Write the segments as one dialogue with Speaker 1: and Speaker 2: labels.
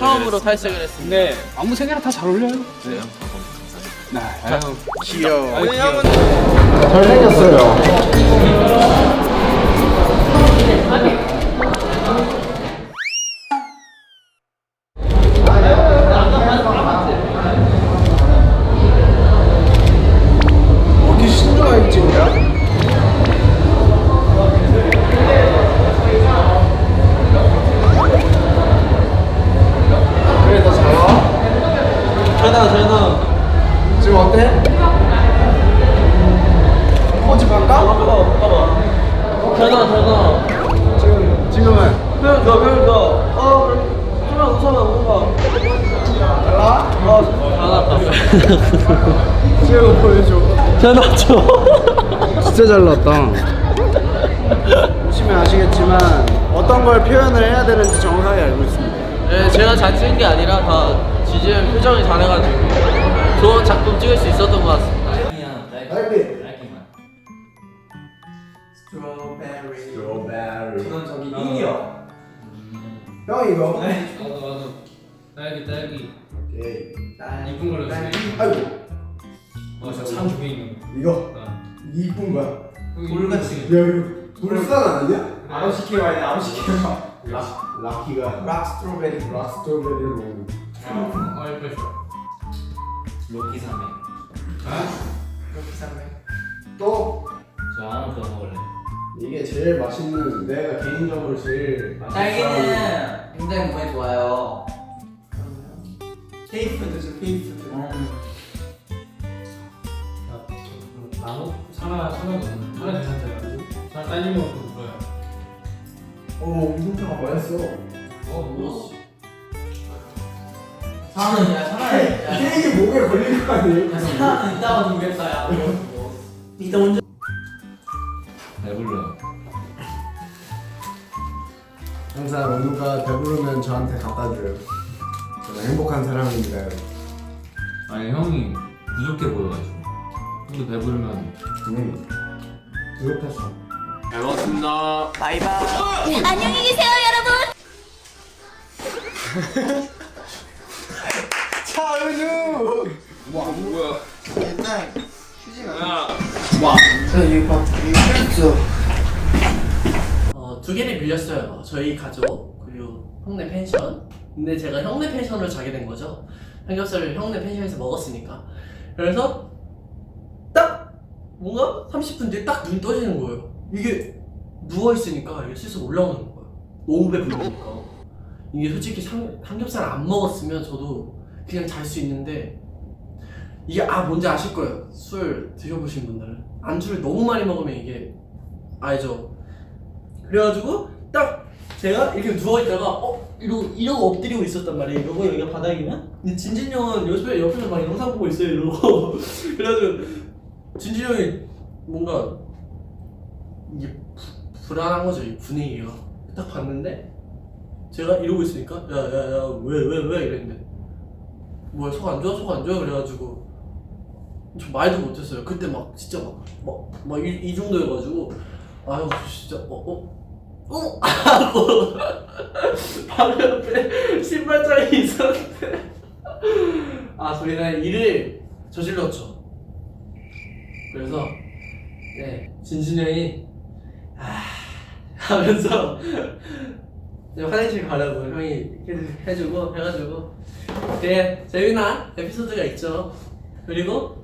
Speaker 1: 처음으로 탈색을 했습니다.
Speaker 2: 네 아무 색이랑 다잘 어울려요.
Speaker 1: 그래요?
Speaker 2: 네. 아유,
Speaker 3: 귀여워.
Speaker 2: 아유, 귀여워.
Speaker 3: 어디 지금 어때? 포즈 바꿔?
Speaker 1: 잘 나와, 잘 나와.
Speaker 3: 지금 지금은
Speaker 1: 표현 더, 표현 더. 어, 웃어봐, 웃어봐, 웃어봐.
Speaker 3: 잘 나와?
Speaker 1: 어, 잘 나왔다.
Speaker 3: 지금 보여줘.
Speaker 1: 잘 나왔죠?
Speaker 3: 진짜 잘 나왔다. 보시면 아시겠지만 어떤 걸 표현을 해야 되는지 정확하게 알고 있습니다.
Speaker 1: 네, 제가 잘 찍은 게 아니라 다 지지은 표정이 잘해가지고 좋은 작품 찍을 수 있었던 것 같습니다.
Speaker 3: 딸기. 스트로베리. 스트로베리.
Speaker 4: 저는 저기 인이요.
Speaker 3: 형 이거.
Speaker 4: 나도 나도. 딸기 딸기.
Speaker 3: 오케이.
Speaker 4: 이쁜 걸로.
Speaker 3: 아이고
Speaker 4: 어 저참 중에 있는 거.
Speaker 3: 이거
Speaker 4: 어.
Speaker 3: 이쁜 거야. 야
Speaker 4: 돌같이.
Speaker 3: 이거 돌산 아니야?
Speaker 4: 아무 시켜야 돼. 아무 시켜야
Speaker 3: 락 락키가 락 스트로베리 락 스트로베리를 먹는.
Speaker 4: 어 예뻐.
Speaker 5: 로키 삼행 또저 하나 더 먹을래
Speaker 3: 이게 제일 맛있는 내가 개인적으로 제일 맛있는
Speaker 5: 딸기는 굉장히 몸에 좋아요
Speaker 3: 케이프드 케이프드.
Speaker 4: 나무 사나 사나. 사나 괜찮아요. 사나 딸기 먹고 불어요.
Speaker 3: 오 이분표가 맛있어.
Speaker 4: 어 뭐?
Speaker 5: 사는 야 사나야
Speaker 3: 케이크 목에 걸린 거 아니에요?
Speaker 5: 사나는 이따가 주겠다 야
Speaker 1: 이따 먼저.
Speaker 5: 배불러
Speaker 3: 항상 은우가 배부르면 저한테 갖다 줘요. 저는 행복한 사람입니다. 여러분.
Speaker 5: 아니 형이 부족해 보여가지고 형도 배부르면
Speaker 3: 음. 이렇겠어.
Speaker 2: 잘 먹었습니다.
Speaker 6: 안녕히 계세요, 여러분.
Speaker 3: 차은우.
Speaker 2: 와 뭐야?
Speaker 3: 옛날 휴지가.
Speaker 2: 야.
Speaker 3: 이거 이거
Speaker 1: 어, 두 개를 빌렸어요. 저희 가족 그리고 형네 펜션. 근데 제가 형네 펜션을 자게 된 거죠. 삼겹살을 형네 펜션에서 먹었으니까. 그래서 딱 뭔가 30분 뒤에 딱 눈이 떠지는 거예요. 이게 누워 있으니까 이게 슬슬 올라오는 거예요. 너무 배부르니까. 이게 솔직히 삼, 삼겹살 안 먹었으면 저도 그냥 잘 수 있는데 이게 아 뭔지 아실 거예요. 술 드셔보신 분들은 안주를 너무 많이 먹으면 이게 알죠. 그래가지고 딱 제가 이렇게 누워 있다가 어 이러고 이러고 엎드리고 있었단 말이에요. 이러고 여기가 바닥이면 근데 진진 형은 옆에 옆에서 막 영상 보고 있어요. 이러고 그래가지고 진진 형이 뭔가 이게 부, 불안한 거죠 이 분위기가 딱 봤는데 제가 이러고 있으니까 야야야 왜 왜 왜 이랬는데 뭐야 속안 좋아 속 안 좋아 그래가지고 저 말도 못했어요. 그때 막 진짜 막막이 이 정도여가지고 아유 진짜 어어 어? 하고 바로 옆에 신발장이 있었는데 아 저희는 일을 저질렀죠. 그래서 네 진진 형이 아 하면서 화장실 가라고 형이 해- 해주고 해가지고 되게 재미난 에피소드가 있죠. 그리고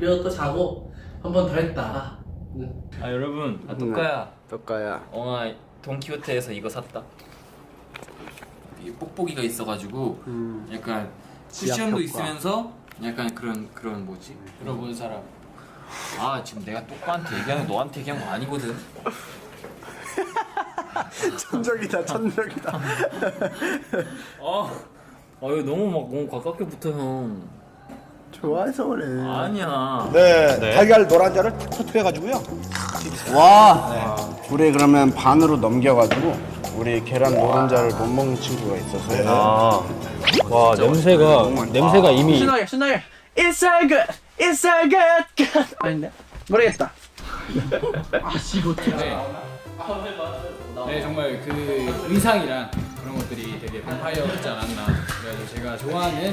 Speaker 1: 그리고 또 자고 한 번 더 했다. 음.
Speaker 5: 아 여러분 아 똑가야
Speaker 3: 떡가야.
Speaker 5: 엉아 돈키호테에서 이거 샀다 이게 뽁뽁이가 있어가지고
Speaker 3: 음.
Speaker 5: 약간 쿠션도
Speaker 3: 효과.
Speaker 5: 있으면서 약간 그런 그런 뭐지 들어본 사람 아 지금 내가 똑바한테 얘기하는 거 너한테 얘기한 거 아니거든
Speaker 3: 천적이다 천적이다.
Speaker 5: 아, 아 이거 너무 막 너무 가깝게 붙어 형
Speaker 3: 좋아해서 그래.
Speaker 5: 아니야.
Speaker 7: 네, 달걀 노란자를 탁 터트려가지고요.
Speaker 3: 와. 우리 그러면 반으로 넘겨가지고 우리 계란 노른자를 못 먹는 친구가 있어서.
Speaker 8: 와 냄새가 냄새가 이미.
Speaker 1: 신나게 신나게 It's so good It's so good. good 아닌데? 모르겠다.
Speaker 4: 네. 정말 그 의상이랑 그런 그런 것들이 되게 뱀파이어 같지 않았나. 그래서 제가 좋아하는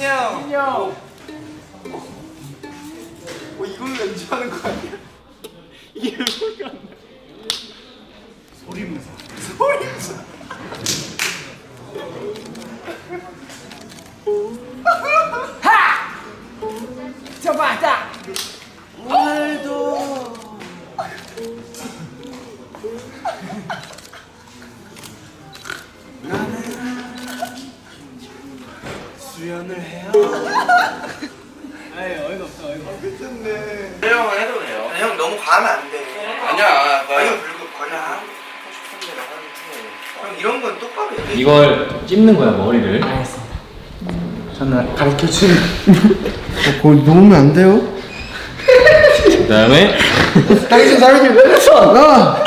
Speaker 4: 민영. 민영. 어 이걸 연주하는 거 아니야? 이게 소리가 안 나. 소리무사. 소리무사. 하! 저봐다.
Speaker 9: 형 해도 돼요. 형 너무 과하면 안 돼. 아니야. 아니 불고 그냥 형 이런 건 똑바로 얘기해.
Speaker 5: 이걸 찝는 거야 머리를.
Speaker 9: 저는 가르쳐 주는. 어, 거기 놓으면 안 돼요.
Speaker 5: 그다음에
Speaker 9: 당신 사람이 왜 그랬어? 나.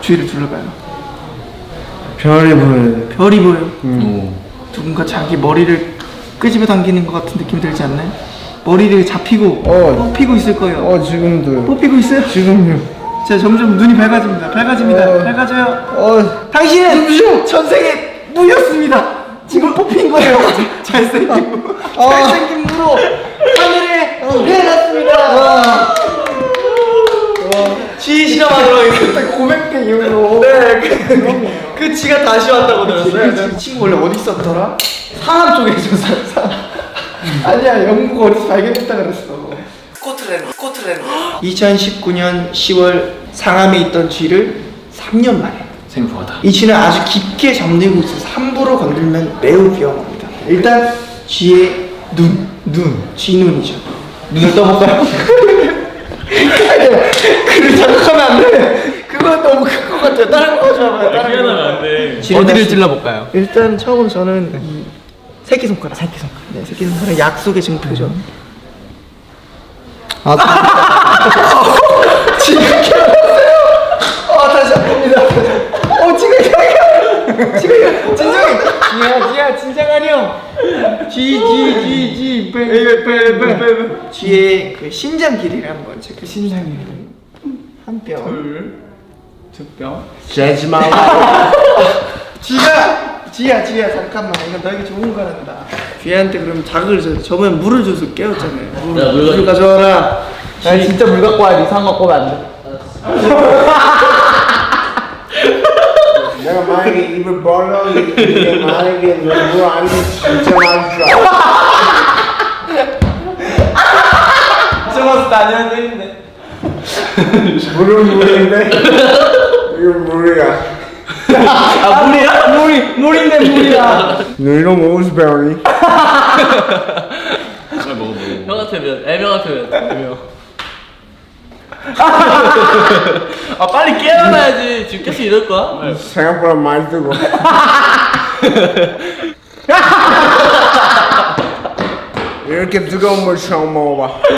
Speaker 9: 주위를 둘러봐요. 별이 보여요. 별이 보여. 누군가 자기 머리를 끄집어 당기는 것 같은 느낌이 들지 않나요? 머리를 잡히고 뽑히고 있을 거예요. 어 지금도. 뽑히고 있어요? 지금요. 자 점점 눈이 밝아집니다. 밝아집니다. 밝아져요. 당신은 전생에 무였습니다. 지금 뽑힌 거예요. 잘생긴 무. 잘생긴 무로 하늘에 내놨습니다. 지 실험하러 그때 고백된 이후로 네, 그, 그 지가 다시 왔다고 들었어요. 그 친구 원래 어디 있었더라? 상암 쪽에 있었어. 상 아니야 영국 어디서 발견했다 그랬어. 스코틀랜드. 스코틀랜드. 2019년 10월 상암에 있던 쥐를 3년 만에
Speaker 5: 생소하다.
Speaker 9: 이 쥐는 아주 깊게 잠들고 있어서 함부로 건들면 매우 위험합니다. 일단 쥐의 눈, 눈, 쥐 눈이죠. 눈을 떠볼까요? 그를 자극하면 안 돼. 그건 너무 큰 것 같아요. 다른 거 가져와봐요. 다른 거.
Speaker 5: 안 돼.
Speaker 9: 어디를 찔러볼까요? 일단 처음 저는 이 새끼 손가락, 새끼 손가락. 네, 새끼 손가락 약속의 증표죠. 아, 지금 깨어났어요. 어, 다시 아픕니다. 어, 지금 깨어났어요. 지금 진정해. 지야, 지야, 진정하렴. 지, 지, 지, 지, 빼, 빼, 빼, 빼, 빼. 쥐의 그 신장 길이를 한번 체크. 신장 길이. 한 뼘. 둘. 두 뼘. 재지 마. 지야, 지야, 지야, 잠깐만. 이거 너에게 좋은 거란다. 쥐한테 그럼 자극을 줘. 저번에 물을 줘서 깨웠잖아요. 물,
Speaker 1: 야,
Speaker 9: 물물 가져와라. 나 진짜 물 갖고 와야 돼. 이상한 거 갖고 오면 안 돼.
Speaker 3: 내가 만약에 입을 이게 만약에 너무 안 진짜.
Speaker 9: 저번에 다녔는데 했는데.
Speaker 3: 물은 물인데 이건 물이야.
Speaker 9: 아, 물이야? 물이, 물인데 물이야.
Speaker 3: 너 이런 거 어디서 배우니?
Speaker 1: 형 같으면 애명 같으면 애명. 아 빨리 깨어나야지 지금 계속 이럴 거야?
Speaker 3: 생각보다 많이 뜨고. 이렇게 뜨거운 물 처음 먹어봐.